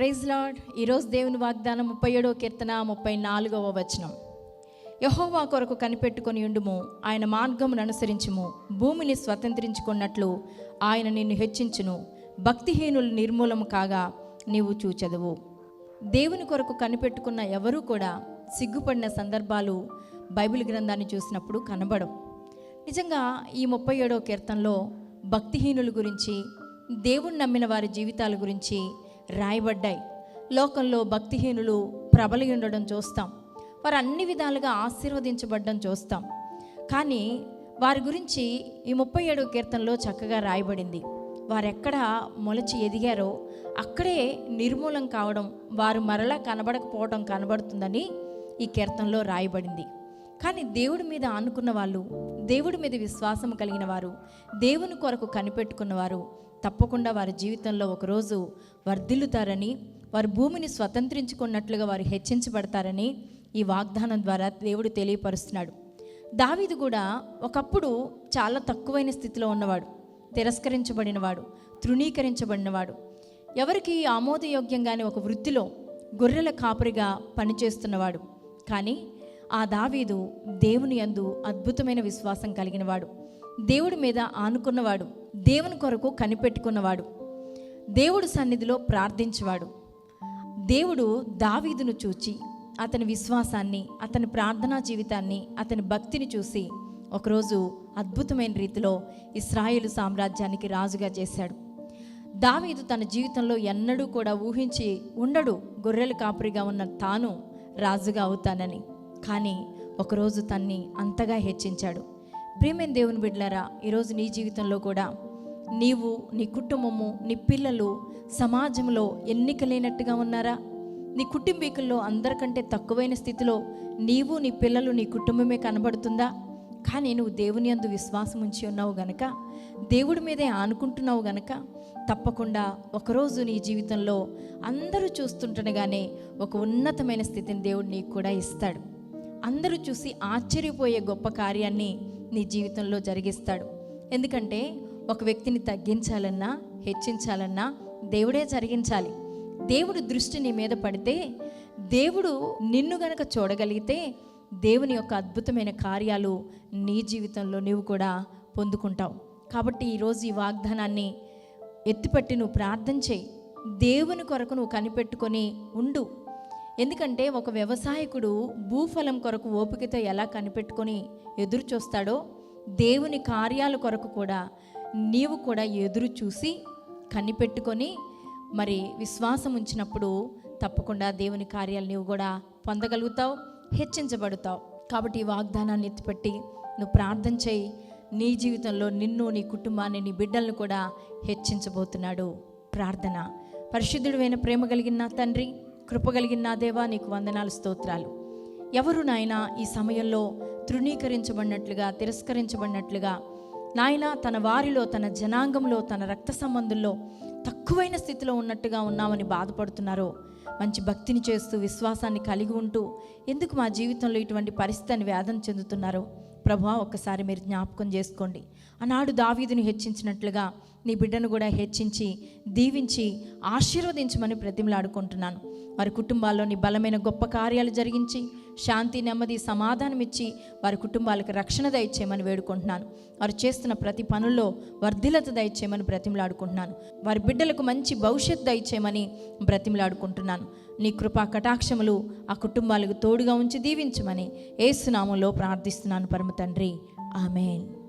Praise lord ఈరోజు దేవుని వాగ్దానం ముప్పై ఏడో కీర్తన ముప్పై నాలుగవ వచనం. యహోవా కొరకు కనిపెట్టుకొని ఉండుము ఆయన మార్గమును అనుసరించుము భూమిని స్వతంత్రించుకున్నట్లు ఆయన నిన్ను హెచ్చించును భక్తిహీనులు నిర్మూలము కాగా నీవు చూచదువు. దేవుని కొరకు కనిపెట్టుకున్న ఎవరూ కూడా సిగ్గుపడిన సందర్భాలు బైబిల్ గ్రంథాన్ని చూసినప్పుడు కనబడవు. నిజంగా ఈ ముప్పై ఏడో కీర్తనలో భక్తిహీనుల గురించి దేవుణ్ణి నమ్మిన వారి జీవితాల గురించి రాయబడ్డాయి. లోకంలో భక్తిహీనులు ప్రబలి ఉండడం చూస్తాం. వారు అన్ని విధాలుగా ఆశీర్వదించబడడం చూస్తాం. కానీ వారి గురించి ఈ ముప్పై ఏడవ కీర్తనలో చక్కగా రాయబడింది. వారెక్కడ మొలచి ఎదిగారో అక్కడే నిర్మూలం కావడం వారు మరలా కనబడకపోవడం కనబడుతుందని ఈ కీర్తనలో రాయబడింది. కానీ దేవుడి మీద ఆనుకున్న వాళ్ళు దేవుడి మీద విశ్వాసం కలిగిన వారు దేవుని కొరకు కనిపెట్టుకున్నవారు తప్పకుండా వారి జీవితంలో ఒకరోజు వర్ధిల్లుతారని వారి భూమిని స్వతంత్రించుకున్నట్లుగా వారు హెచ్చించబడతారని ఈ వాగ్దానం ద్వారా దేవుడు తెలియపరుస్తున్నాడు. దావీదు కూడా ఒకప్పుడు చాలా తక్కువైన స్థితిలో ఉన్నవాడు తిరస్కరించబడినవాడు తృణీకరించబడినవాడు. ఎవరికి ఆమోదయోగ్యంగానే ఒక వృత్తిలో గొర్రెల కాపరిగా పనిచేస్తున్నవాడు. కానీ ఆ దావీదు దేవుని యందు అద్భుతమైన విశ్వాసం కలిగినవాడు. దేవుడి మీద ఆనుకున్నవాడు దేవుని కొరకు కనిపెట్టుకున్నవాడు దేవుడు సన్నిధిలో ప్రార్థించేవాడు. దేవుడు దావీదును చూచి అతని విశ్వాసాన్ని అతని ప్రార్థనా జీవితాన్ని అతని భక్తిని చూసి ఒకరోజు అద్భుతమైన రీతిలో ఇస్రాయేల్ సామ్రాజ్యానికి రాజుగా చేశాడు. దావీదు తన జీవితంలో ఎన్నడూ కూడా ఊహించి ఉండడు గొర్రెలు కాపురిగా ఉన్న తాను రాజుగా అవుతానని. కానీ ఒకరోజు తన్ని అంతగా హెచ్చించాడు. ప్రేమేన్ దేవుని బిడ్డలారా ఈరోజు నీ జీవితంలో కూడా నీవు నీ కుటుంబము నీ పిల్లలు సమాజంలో ఎన్నిక లేనట్టుగా ఉన్నారా? నీ కుటుంబీకుల్లో అందరికంటే తక్కువైన స్థితిలో నీవు నీ పిల్లలు నీ కుటుంబమే కనబడుతుందా? కానీ నువ్వు దేవుని అందు విశ్వాసం ఉంచి ఉన్నావు గనక దేవుడి మీదే ఆనుకుంటున్నావు గనక తప్పకుండా ఒకరోజు నీ జీవితంలో అందరూ చూస్తుండగానే ఒక ఉన్నతమైన స్థితిని దేవుడు నీకు కూడా ఇస్తాడు. అందరూ చూసి ఆశ్చర్యపోయే గొప్ప కార్యాన్ని నీ జీవితంలో జరిగిస్తాడు. ఎందుకంటే ఒక వ్యక్తిని తగ్గించాలన్నా హెచ్చించాలన్నా దేవుడే జరిగించాలి. దేవుడు దృష్టి నీ మీద పడితే దేవుడు నిన్ను గనక చూడగలిగితే దేవుని యొక్క అద్భుతమైన కార్యాలు నీ జీవితంలో నీవు కూడా పొందుకుంటావు. కాబట్టి ఈరోజు ఈ వాగ్దానాన్ని ఎత్తిపట్టి నువ్వు ప్రార్థన చేయి. దేవుని కొరకు నువ్వు కనిపెట్టుకొని ఉండు. ఎందుకంటే ఒక వ్యవసాయకుడు భూఫలం కొరకు ఓపికతో ఎలా కనిపెట్టుకొని ఎదురు చూస్తాడో దేవుని కార్యాల కొరకు కూడా నీవు కూడా ఎదురు చూసి కనిపెట్టుకొని మరి విశ్వాసం ఉంచినప్పుడు తప్పకుండా దేవుని కార్యాలు నీవు కూడా పొందగలుగుతావు హెచ్చించబడతావు. కాబట్టి ఈ వాగ్దానాన్ని ఎత్తిపెట్టి నువ్వు ప్రార్థన చేయి. నీ జీవితంలో నిన్ను నీ కుటుంబాన్ని నీ బిడ్డలను కూడా హెచ్చించబోతున్నాడు. ప్రార్థన. పరిశుద్ధుడైన ప్రేమ కలిగిన నా తండ్రి కృపగలిగిన నా దేవా నీకు వందనాలు స్తోత్రాలు. ఎవరు నాయన ఈ సమయంలో తృణీకరించబడినట్లుగా తిరస్కరించబడినట్లుగా? నాయన తన వారిలో తన జనాంగంలో తన రక్త సంబంధుల్లో తక్కువైన స్థితిలో ఉన్నట్టుగా ఉన్నామని బాధపడుతున్నారో? మంచి భక్తిని చేస్తూ విశ్వాసాన్ని కలిగి ఉంటూ ఎందుకు మా జీవితంలో ఇటువంటి పరిస్థితిని వేదన చెందుతున్నారో? ప్రభా ఒక్కసారి మీరు జ్ఞాపకం చేసుకోండి. ఆనాడు దావీదును హెచ్చించినట్లుగా నీ బిడ్డను కూడా హెచ్చించి దీవించి ఆశీర్వదించమని ప్రతిమలాడుకుంటున్నాను. వారి కుటుంబాల్లోని బలమైన గొప్ప కార్యాలు జరిగించి శాంతి నెమ్మది సమాధానం ఇచ్చి వారి కుటుంబాలకు రక్షణ దయచేయమని వేడుకుంటున్నాను. వారు చేస్తున్న ప్రతి పనుల్లో వర్ధిలత దయచేయమని బ్రతిమలాడుకుంటున్నాను. వారి బిడ్డలకు మంచి భవిష్యత్తు దయచేయమని బ్రతిమలాడుకుంటున్నాను. నీ కృపా కటాక్షములు ఆ కుటుంబాలకు తోడుగా ఉంచి దీవించమని ఏసునామంలో ప్రార్థిస్తున్నాను పరమ తండ్రి. ఆమెన్.